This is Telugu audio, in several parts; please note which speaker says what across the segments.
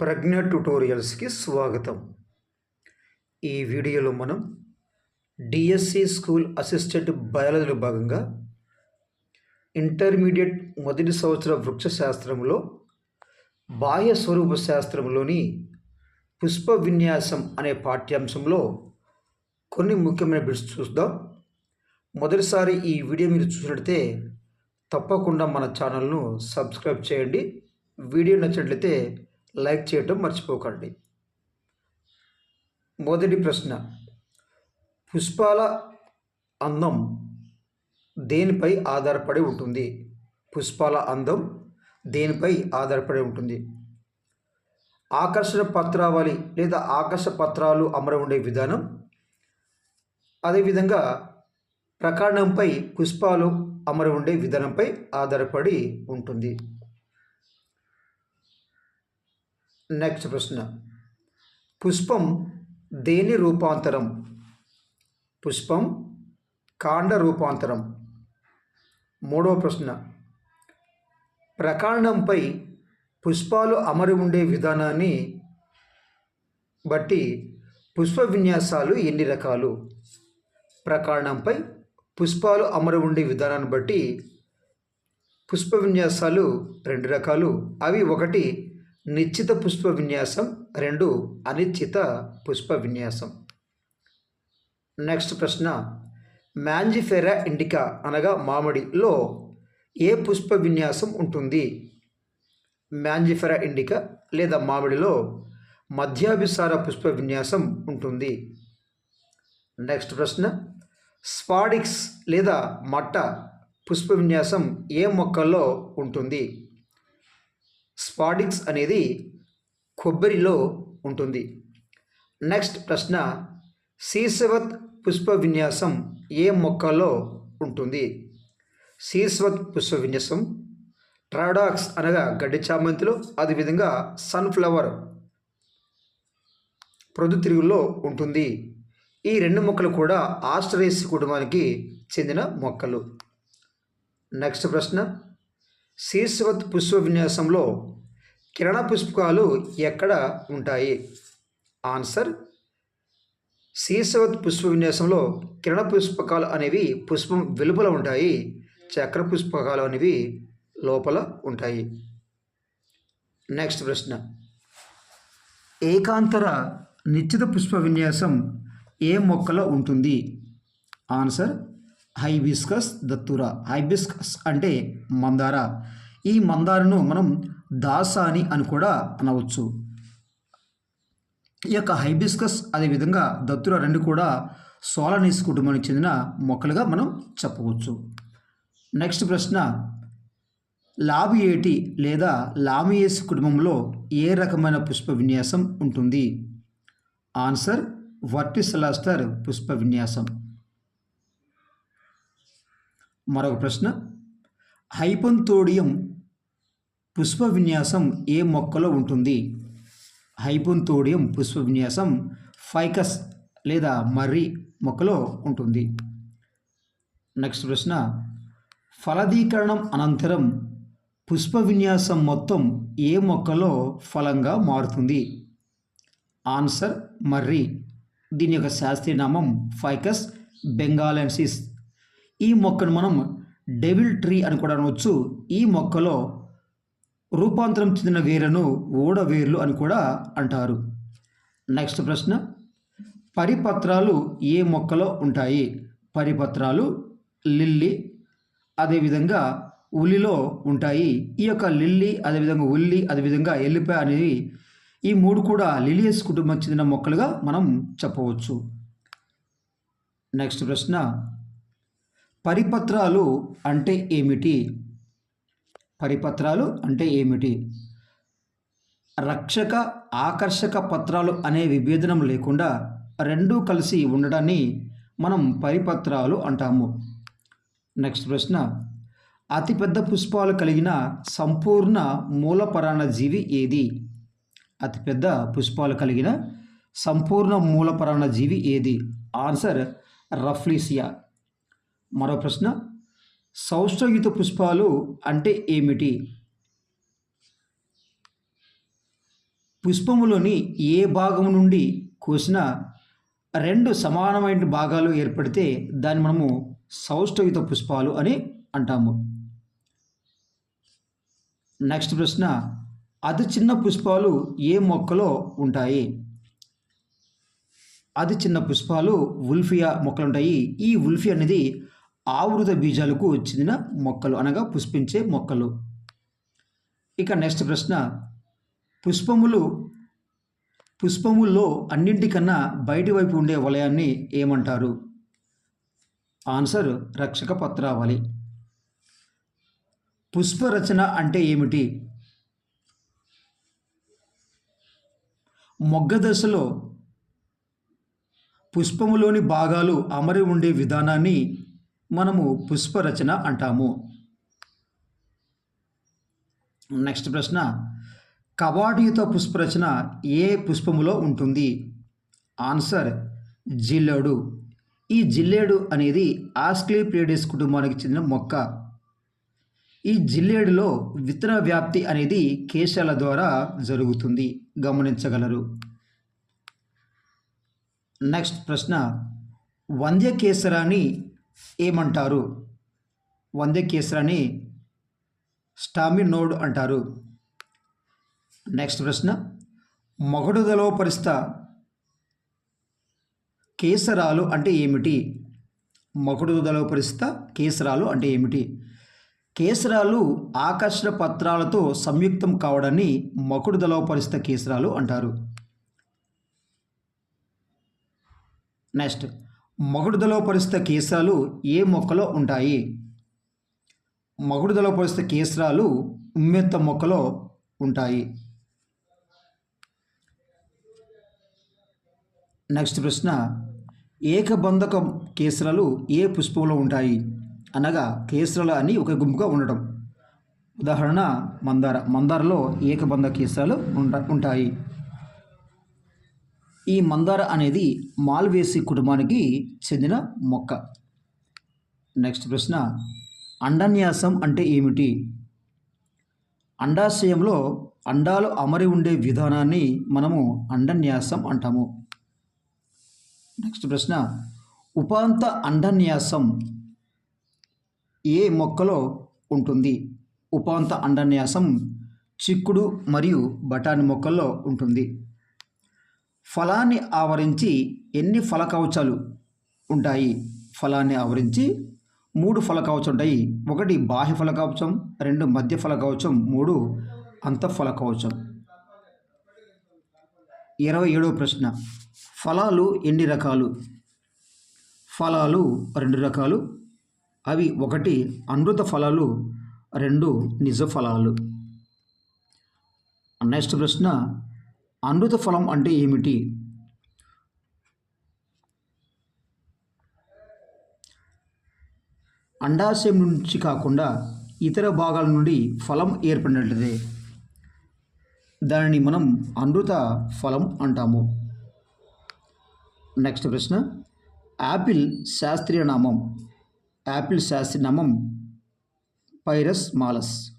Speaker 1: ప్రజ్ఞ ట్యుటోరియల్స్కి స్వాగతం. ఈ వీడియోలో మనం డిఎస్సి స్కూల్ అసిస్టెంట్ బయాలజీలో భాగంగా ఇంటర్మీడియట్ మొదటి సంవత్సర వృక్ష శాస్త్రంలో బాహ్య స్వరూప శాస్త్రంలోని పుష్ప విన్యాసం అనే పాఠ్యాంశంలో కొన్ని ముఖ్యమైన బిట్స్ చూద్దాం. మొదటిసారి ఈ వీడియో మీరు చూసినట్లయితే తప్పకుండా మన ఛానల్ను సబ్స్క్రైబ్ చేయండి. వీడియో నచ్చినట్లయితే లైక్ చేయటం మర్చిపోకండి. మొదటి ప్రశ్న. పుష్పాల అందం దేనిపై ఆధారపడి ఉంటుంది? పుష్పాల అందం దేనిపై ఆధారపడి ఉంటుంది? ఆకర్షణ పత్రావళి లేదా ఆకర్ష పత్రాలు అమర ఉండే విధానం. అదేవిధంగా ప్రకాండంపై పుష్పాలు అమర ఉండే విధానంపై ఆధారపడి ఉంటుంది. నెక్స్ట్ ప్రశ్న. పుష్పం దేని రూపాంతరం? పుష్పం కాండ రూపాంతరం. మూడవ ప్రశ్న. ప్రకాండంపై పుష్పాలు అమరి ఉండే విధానాన్ని బట్టి పుష్ప విన్యాసాలు ఎన్ని రకాలు? ప్రకాండంపై పుష్పాలు అమరి ఉండే విధానాన్ని బట్టి పుష్ప విన్యాసాలు రెండు రకాలు. అవి ఒకటి నిశ్చిత పుష్ప విన్యాసం రెండు అనిశ్చిత పుష్ప విన్యాసం. నెక్స్ట్ ప్రశ్న మ్యాంజిఫెరా ఇండికా అనగా మామిడిలో ఏ పుష్ప విన్యాసం ఉంటుంది? మ్యాంజిఫెరా ఇండికా లేదా మామిడిలో మధ్యాభిసార పుష్ప విన్యాసం ఉంటుంది? నెక్స్ట్ ప్రశ్న స్పాడిక్స్ లేదా మట్ట పుష్ప విన్యాసం ఏ మొక్కల్లో ఉంటుంది? స్పాడిక్స్ అనేది కొబ్బరిలో ఉంటుంది. నెక్స్ట్ ప్రశ్న శీర్షవత్ పుష్ప విన్యాసం ఏ మొక్కలో ఉంటుంది? శీర్షవత్ పుష్ప విన్యాసం ట్రాడాక్స్ అనగా గడ్డి చామంతిలో అదేవిధంగా సన్ఫ్లవర్ ప్రొద్దుతిరుగులో ఉంటుంది. ఈ రెండు మొక్కలు కూడా ఆస్ట్రేసి కుటుంబానికి చెందిన మొక్కలు. నెక్స్ట్ ప్రశ్న శీర్షవత్ పుష్ప విన్యాసంలో కిరణ పుష్పకాలు ఎక్కడ ఉంటాయి? ఆన్సర్ శీర్షవత్ పుష్ప విన్యాసంలో కిరణ పుష్పకాలు అనేవి పుష్పం వెలుపల ఉంటాయి. చక్ర పుష్పకాలు అనేవి లోపల ఉంటాయి. నెక్స్ట్ ప్రశ్న. ఏకాంతర నిశ్చిత పుష్ప విన్యాసం ఏ మొక్కలో ఉంటుంది? Answer hibiscus దత్తుర. హైబిస్కస్ అంటే మందార. ఈ మందారను మనం దాసాని అని కూడా అనవచ్చు. ఈ యొక్క హైబిస్కస్ అదేవిధంగా దత్తుర రెండు కూడా సోలనీస్ కుటుంబానికి చెందిన మొక్కలుగా మనం చెప్పవచ్చు. నెక్స్ట్ ప్రశ్న. లాబియేటి లేదా లామియేస్ కుటుంబంలో ఏ రకమైన పుష్ప విన్యాసం ఉంటుంది? ఆన్సర్. వర్టిసలాస్టర్ పుష్ప విన్యాసం. మరొక ప్రశ్న. హైపంతోడియం పుష్ప విన్యాసం ఏ మొక్కలో ఉంటుంది? హైపంతోడియం పుష్ప విన్యాసం ఫైకస్ లేదా మర్రి మొక్కలో ఉంటుంది. నెక్స్ట్ ప్రశ్న. ఫలదీకరణం అనంతరం పుష్ప విన్యాసం మొత్తం ఏ మొక్కలో ఫలంగా మారుతుంది? ఆన్సర్ మర్రి. దీని యొక్క శాస్త్రీయ నామం ఫైకస్ బెంగాలెన్సిస్. ఈ మొక్కను మనం డెవిల్ ట్రీ అని కూడా అనవచ్చు. ఈ మొక్కలో రూపాంతరం చెందిన వేర్లను ఊడ వేర్లు అని కూడా అంటారు. నెక్స్ట్ ప్రశ్న. పరిపత్రాలు ఏ మొక్కలో ఉంటాయి? పరిపత్రాలు లిల్లీ అదేవిధంగా ఉల్లిలో ఉంటాయి. ఈ యొక్క లిల్లీ అదేవిధంగా ఉల్లి అదేవిధంగా ఎల్లిపాయ అనేవి ఈ మూడు కూడా లిలియస్ కుటుంబం చెందిన మొక్కలుగా మనం చెప్పవచ్చు. నెక్స్ట్ ప్రశ్న. పరిపత్రాలు అంటే ఏమిటి? పరిపత్రాలు అంటే ఏమిటి? రక్షక ఆకర్షక పత్రాలు అనే విభేదనం లేకుండా రెండూ కలిసి ఉండడాన్ని మనం పరిపత్రాలు అంటాము. నెక్స్ట్ ప్రశ్న. అతిపెద్ద పుష్పాలు కలిగిన సంపూర్ణ మూలపరాణ జీవి ఏది? అతిపెద్ద పుష్పాలు కలిగిన సంపూర్ణ మూలపరాణ జీవి ఏది? Answer Rafflesia. మరో ప్రశ్న. సౌష్ఠయుత పుష్పాలు అంటే ఏమిటి? పుష్పములోని ఏ భాగం నుండి కోసినా రెండు సమానమైన భాగాలు ఏర్పడితే దాన్ని మనము సౌష్ఠయుత పుష్పాలు అని అంటాము. నెక్స్ట్ ప్రశ్న. అతి చిన్న పుష్పాలు ఏ మొక్కలో ఉంటాయి? అతి చిన్న పుష్పాలు ఉల్ఫియా మొక్కలు ఉంటాయి ఈ ఉల్ఫి అనేది ఆవృత బీజాలకు చెందిన మొక్కలు అనగా పుష్పించే మొక్కలు. ఇక నెక్స్ట్ ప్రశ్న. పుష్పములు పుష్పముల్లో అన్నింటికన్నా బయటి వైపు ఉండే వలయాన్ని ఏమంటారు? ఆన్సర్ రక్షక పత్రావళి. పుష్పరచన అంటే ఏమిటి? మొగ్గ దశలో పుష్పములోని భాగాలు అమరి ఉండే విధానాన్ని మనము పుష్పరచన అంటాము. నెక్స్ట్ ప్రశ్న కవాడియుత పుష్పరచన ఏ పుష్పములో ఉంటుంది? ఆన్సర్ జిల్లేడు. ఈ జిల్లేడు అనేది ఆస్క్లీప్లేడిస్ కుటుంబానికి చెందిన మొక్క. ఈ జిల్లేడులో విత్తన వ్యాప్తి అనేది కేశాల ద్వారా జరుగుతుంది. గమనించగలరు. నెక్స్ట్ ప్రశ్న వంద్యకేసరాన్ని ఏమంటారు? వందే కేసరాని స్టామినోడ్ అంటారు. నెక్స్ట్ ప్రశ్న. మొగడుదలో పరిస్థ కేసరాలు అంటే ఏమిటి? మొగడుదలో పరిస్థిత కేసరాలు అంటే ఏమిటి? కేసరాలు ఆకర్షణ పత్రాలతో సంయుక్తం కావడాన్ని మకుడుదలో పరిస్థిత కేసరాలు అంటారు. నెక్స్ట్. మగుడుదలో పరిస్థిత కేసరాలు ఏ మొక్కలో ఉంటాయి? మగుడుదలో పరిస్థిత కేసరాలు ఉమ్మెత్త మొక్కలో ఉంటాయి. నెక్స్ట్ ప్రశ్న ఏకబంధక కేసరాలు ఏ పుష్పంలో ఉంటాయి? అనగా కేసరాలు అని ఒక గుంపుగా ఉండటం. ఉదాహరణ మందార. మందారలో ఏకబంధ కేసరాలు ఉంట ఉంటాయి. ఈ మందార అనేది మాల్వేసి కుటుంబానికి చెందిన మొక్క. నెక్స్ట్ ప్రశ్న అండన్యాసం అంటే ఏమిటి? అండాశయంలో అండాలు అమరి ఉండే విధానాన్ని మనము అండన్యాసం అంటాము. నెక్స్ట్ ప్రశ్న ఉపాంత అండన్యాసం ఏ మొక్కలో ఉంటుంది? ఉపాంత అండన్యాసం చిక్కుడు మరియు బఠానీ మొక్కల్లో ఉంటుంది. ఫలాన్ని ఆవరించి ఎన్ని ఫలకవచాలు ఉంటాయి? ఫలాన్ని ఆవరించి మూడు ఫలకవచం ఉంటాయి. ఒకటి బాహ్య ఫల కవచం రెండు మధ్య ఫల కవచం మూడు అంత ఫలకవచం. ఇరవై ఏడవ ప్రశ్న. ఫలాలు ఎన్ని రకాలు? ఫలాలు రెండు రకాలు. అవి ఒకటి అనృత ఫలాలు రెండు నిజ ఫలాలు. నెక్స్ట్ ప్రశ్న. అమృత ఫలం అంటే ఏమిటి? అండాశయం నుంచి కాకుండా ఇతర భాగాల నుండి ఫలం ఏర్పడినట్లయితే దానిని మనం అమృత ఫలం అంటాము. నెక్స్ట్ ప్రశ్న. యాపిల్ శాస్త్రీయ నామం. యాపిల్ శాస్త్రీయ నామం. పైరస్ మాలస్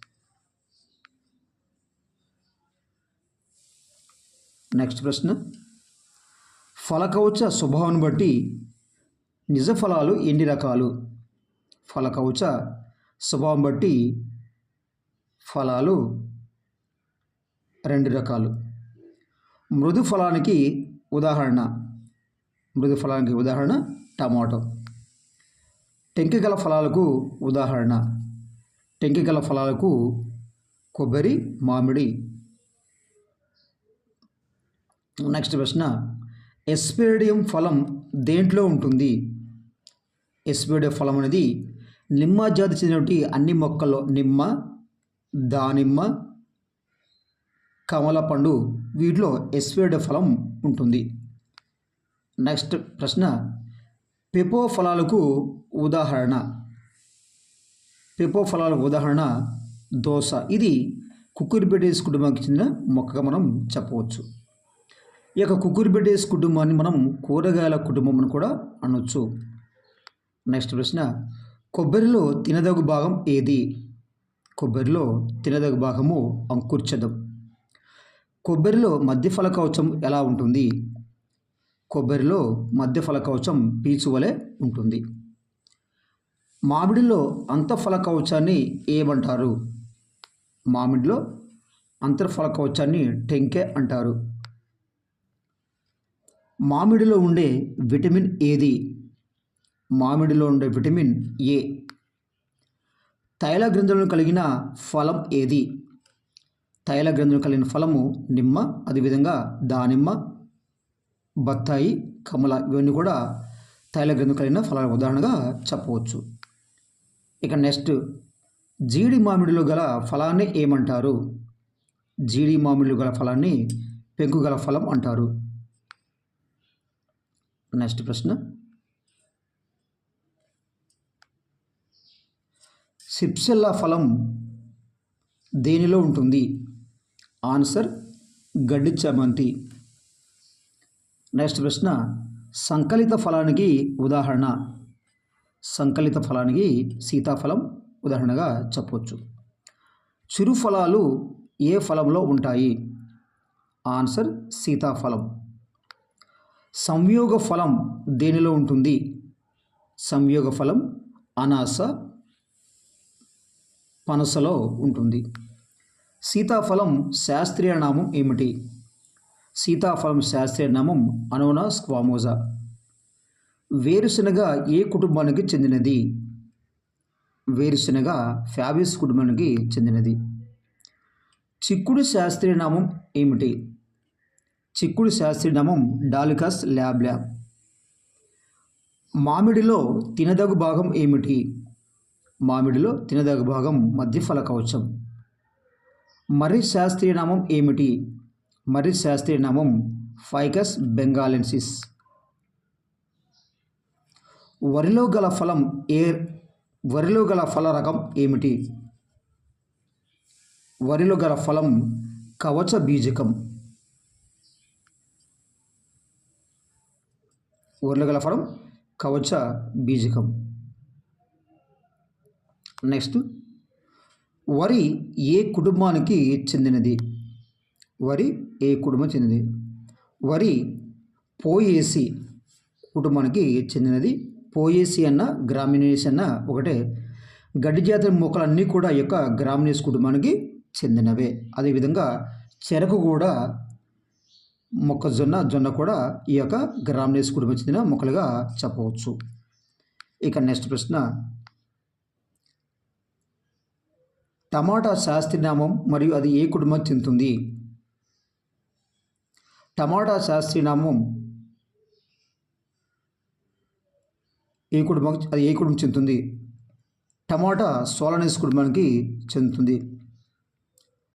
Speaker 1: నెక్స్ట్ ప్రశ్న. ఫలకవచ స్వభావం బట్టి నిజ ఫలాలు ఎన్ని రకాలు? ఫలకవచ స్వభావం బట్టి ఫలాలు రెండు రకాలు. మృదు ఫలానికి ఉదాహరణ. మృదు ఫలానికి ఉదాహరణ టమాటో. టెంకిగల ఫలాలకు ఉదాహరణ. టెంకిగల ఫలాలకు కొబ్బరి మామిడి నెక్స్ట్ ప్రశ్న. ఎస్పేడియం ఫలం దేంట్లో ఉంటుంది? ఎస్పేడియం ఫలం అనేది నిమ్మ జాతి చెందినటువంటి అన్ని మొక్కల్లో నిమ్మ దానిమ్మ కమల పండు వీటిలో ఎస్పేడియం ఫలం ఉంటుంది. నెక్స్ట్ ప్రశ్న. పెపో ఫలాలకు ఉదాహరణ. పెపో ఫలాలకు ఉదాహరణ దోశ. ఇది కుక్కురిబెడేస్ కుటుంబానికి చెందిన మొక్కగా మనం చెప్పవచ్చు. ఈ యొక్క కుకుర్బిడేస్ కుటుంబాన్ని మనం కూరగాయల కుటుంబం అని కూడా అనొచ్చు. నెక్స్ట్ ప్రశ్న కొబ్బరిలో తినదగు భాగం ఏది? కొబ్బరిలో తినదగు భాగము అంకుర్చదం. కొబ్బరిలో మధ్య కవచం ఎలా ఉంటుంది? కొబ్బరిలో మధ్య కవచం పీచు వలె ఉంటుంది. మామిడిలో అంతఃఫల కవచాన్ని ఏమంటారు? మామిడిలో అంతర్ఫల కవచాన్ని టెంకె అంటారు. మామిడిలో ఉండే విటమిన్ ఏది? మామిడిలో ఉండే విటమిన్ ఏ. తైల గ్రంథులను కలిగిన ఫలం ఏది? తైల గ్రంథులు కలిగిన ఫలము నిమ్మ అదేవిధంగా దానిమ్మ బత్తాయి కమల ఇవన్నీ కూడా తైల గ్రంథులు కలిగిన ఫలాల. ఉదాహరణగా చెప్పవచ్చు. ఇక నెక్స్ట్ జీడి మామిడిలో గల ఫలాన్ని ఏమంటారు? జీడి మామిడిలో గల ఫలాన్ని పెంకు గల ఫలం అంటారు. నెక్స్ట్ ప్రశ్న. సిప్సెల్లా ఫలం దేనిలో ఉంటుంది? ఆన్సర్ గడ్డి చామంతి నెక్స్ట్ ప్రశ్న సంకలిత ఫలానికి ఉదాహరణ. సంకలిత ఫలానికి సీతాఫలం ఉదాహరణగా చెప్పవచ్చు చిరు ఫలాలు ఏ ఫలంలో ఉంటాయి? ఆన్సర్ సీతాఫలం. సంయోగ ఫలం దేనిలో ఉంటుంది? సంయోగ ఫలం అనాస పనసలో ఉంటుంది. సీతాఫలం శాస్త్రీయ నామం ఏమిటి? సీతాఫలం శాస్త్రీయ నామం అనోనా స్క్వామోజా వేరుశనగ ఏ కుటుంబానికి చెందినది? వేరుశనగ ఫ్యాబిస్ కుటుంబానికి చెందినది. చిక్కుడు శాస్త్రీయ నామం ఏమిటి? చిక్కుడు శాస్త్రీయ నామం డాలికస్ ల్యాబ్ ల్యాబ్ మామిడిలో తినదగు భాగం ఏమిటి? మామిడిలో తినదగు భాగం మధ్యఫల కవచం మర్రి శాస్త్రీయ నామం ఏమిటి? మర్రి శాస్త్రీయ నామం ఫైకస్ బెంగాలెన్సిస్. వరిలో గల ఫలం ఏ వరిలో గల ఫల రకం ఏమిటి? వరిలో గల ఫలం కవచ బీజకం వరిలో ఫలం కవచ బీజకం. నెక్స్ట్ వరి ఏ కుటుంబానికి చెందినది? వరి ఏ కుటుంబం చెందినది? వరి పోయేసి కుటుంబానికి చెందినది. పోయేసి అన్న గ్రామినేసి అన్న ఒకటే. గడ్డి జాతి మొక్కలన్నీ కూడా ఈ యొక్క గ్రామినేస్ కుటుంబానికి చెందినవే. అదేవిధంగా చెరకు కూడా మొక్కజొన్న జొన్న కూడా ఈ యొక్క గ్రామినేస్ కుటుంబం చెందిన మొక్కలుగా చెప్పవచ్చు. ఇక నెక్స్ట్ ప్రశ్న. టమాటా శాస్త్రీనామం మరియు అది ఏ కుటుంబం చెందుతుంది? టమాటా శాస్త్రీనామం ఏ కుటుంబం అది ఏ కుటుంబం చెందుతుంది? టమాటా సోలనీస్ కుటుంబానికి చెందుతుంది.